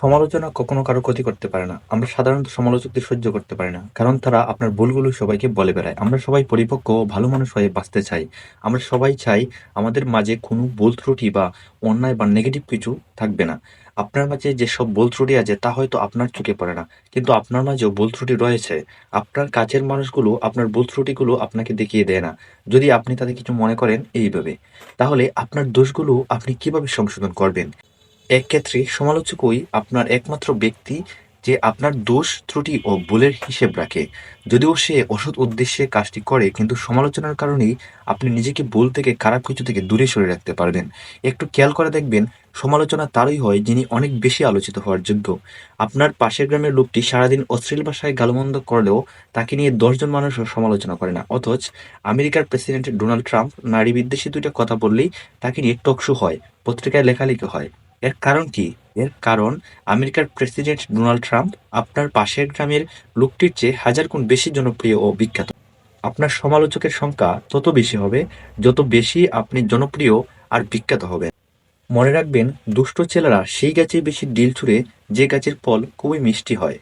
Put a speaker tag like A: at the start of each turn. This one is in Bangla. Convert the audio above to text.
A: সমালোচনা কখনো কারও ক্ষতি করতে পারে না। আমরা সাধারণত সমালোচকদের সহ্য করতে পারি না। কারণ তারা আপনার ভুলগুলো সবাইকে বলে বেড়ায়। আমরা সবাই পরিপক্ক ও ভালো মানুষ হয়ে বাঁচতে চাই। আমরা সবাই চাই আমাদের মাঝে কোনো ভুল ত্রুটি বা অন্যায় বা নেগেটিভ কিছু থাকবে না। আপনার মাঝে যেসব ভুল ত্রুটি আছে, তা হয়তো আপনার চোখে পড়ে না। কিন্তু আপনার মাঝেও ভুল ত্রুটি রয়েছে। আপনার কাছের মানুষগুলো আপনার ভুল ত্রুটিগুলো আপনাকে দেখিয়ে দেয় না। যদি আপনি তাদের কিছু মনে করেন এইভাবে তাহলে আপনার দোষগুলো আপনি কীভাবে সংশোধন করবেন? এক ক্ষেত্রে সমালোচকই আপনার একমাত্র ব্যক্তি যে আপনার দোষ, ত্রুটি ও ভুলের হিসেব রাখে। যদিও সে অসৎ উদ্দেশ্যে কাজটি করে, কিন্তু সমালোচনার কারণেই আপনি নিজেকে ভুল থেকে, খারাপ কিছু থেকে দূরে সরে রাখতে পারবেন। একটু খেয়াল করে দেখবেন, সমালোচনা তারই হয় যিনি অনেক বেশি আলোচিত হওয়ার যোগ্য। আপনার পাশের গ্রামের লোকটি সারাদিন অশ্লীল ভাষায় গালমন্দ করলেও তাকে নিয়ে দশজন মানুষও সমালোচনা করে না। অথচ আমেরিকার প্রেসিডেন্ট ডোনাল্ড ট্রাম্প নারী বিদ্বেষী দুইটা কথা বললেই তাকে নিয়ে টকশো হয়, পত্রিকায় লেখালেখি হয়। এর কারণ কি? এর কারণ, আমেরিকার প্রেসিডেন্ট ডোনাল্ড ট্রাম্প আপনার পাশের গ্রামের লোকটির চেয়ে হাজার গুণ বেশি জনপ্রিয় ও বিখ্যাত। আপনার সমালোচকের সংখ্যা তত বেশি হবে, যত বেশি আপনি জনপ্রিয় আর বিখ্যাত হবেন। মনে রাখবেন, দুষ্ট ছেলেরা সেই গাছে বেশি ডিল ছুঁড়ে যে গাছের ফল খুবই মিষ্টি হয়।